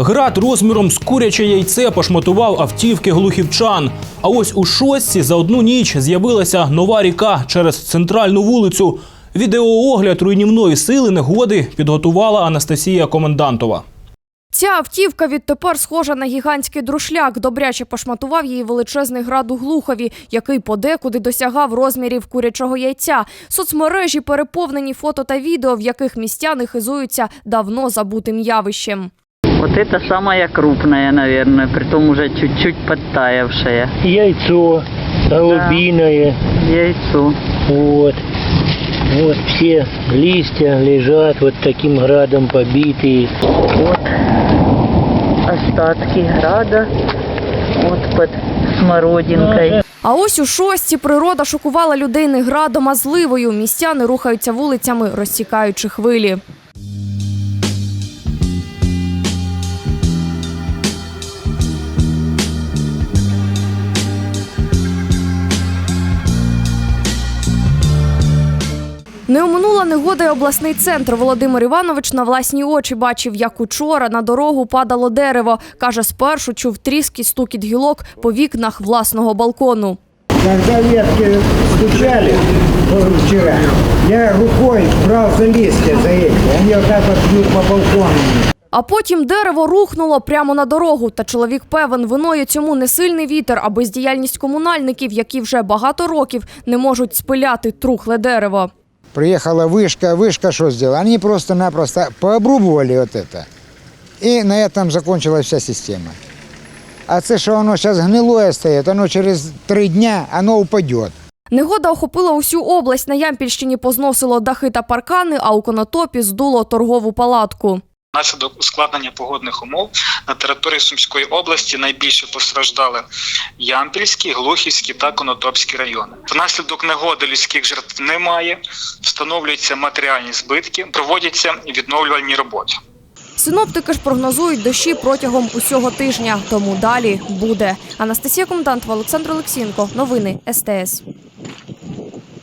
Град розміром з куряче яйце пошматував автівки глухівчан. А ось у шостці за одну ніч з'явилася нова ріка через центральну вулицю. Відеоогляд руйнівної сили негоди підготувала Анастасія Комендантова. Ця автівка відтепер схожа на гігантський друшляк. Добряче пошматував її величезний град у Глухові, який подекуди досягав розмірів курячого яйця. Соцмережі переповнені фото та відео, в яких містяни хизуються давно забутим явищем. Вот это самая крупная, наверное, притом уже чуть-чуть подтаявшая. яйцо голубиное. Яйцо. Вот. Вот все листья лежат вот таким градом побитые. Вот остатки града. Вот под смородинкой. А ось у шостці природа шокувала людей не градом, а зливою. Містяни рухаються вулицями, розсікаючи хвилі. Не оминула негода й обласний центр. Володимир Іванович на власні очі бачив, як учора на дорогу падало дерево. Каже, спершу чув тріск і стукіт гілок по вікнах власного балкону. Когда ветки стучали вчера, я рукой брал за листья, за эти. Они вот так вот бьют по балкону. А потім дерево рухнуло прямо на дорогу. Та чоловік певен, виною цьому не сильний вітер, а бездіяльність комунальників, які вже багато років не можуть спиляти трухле дерево. Приехала вышка, вышка что сделала? Они просто-напросто пообрубывали вот это. И на этом закончилась вся система. А це, що воно зараз гнилое стоїть, воно через три дня воно упадет. Негода охопила усю область. На Ямпільщині позносило дахи та паркани, а у Конотопі здуло торгову палатку. Внаслідок ускладнення погодних умов на території Сумської області найбільше постраждали Ямпільський, Глухівський та Конотопський райони. Внаслідок негоди людських жертв немає, встановлюються матеріальні збитки, проводяться відновлювальні роботи. Синоптики ж прогнозують дощі протягом усього тижня, тому далі буде. Анастасія Комендантова, Олександр Олексієнко. Новини СТС.